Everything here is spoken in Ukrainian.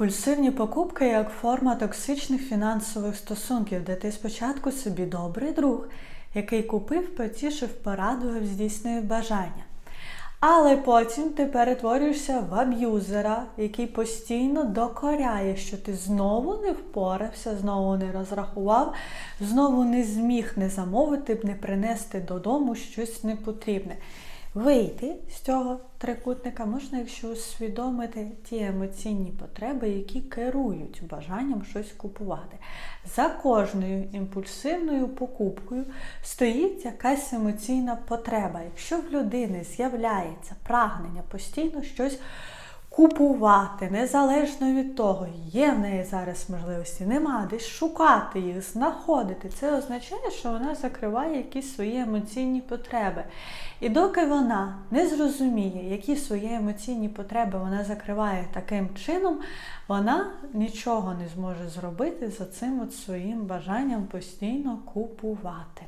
Імпульсивні покупки як форма токсичних фінансових стосунків, де ти спочатку собі добрий друг, який купив, потішив, порадував, здійснив бажання. Але потім ти перетворюєшся в аб'юзера, який постійно докоряє, що ти знову не впорався, знову не розрахував, знову не зміг не замовити, не принести додому щось непотрібне. Вийти з цього трикутника можна, якщо усвідомити ті емоційні потреби, які керують бажанням щось купувати. За кожною імпульсивною покупкою стоїть якась емоційна потреба. Якщо в людини з'являється прагнення постійно щось купувати, незалежно від того, є в неї зараз можливості, нема, десь шукати їх, знаходити. Це означає, що вона закриває якісь свої емоційні потреби. І доки вона не зрозуміє, які свої емоційні потреби вона закриває таким чином, вона нічого не зможе зробити за цим от своїм бажанням постійно купувати.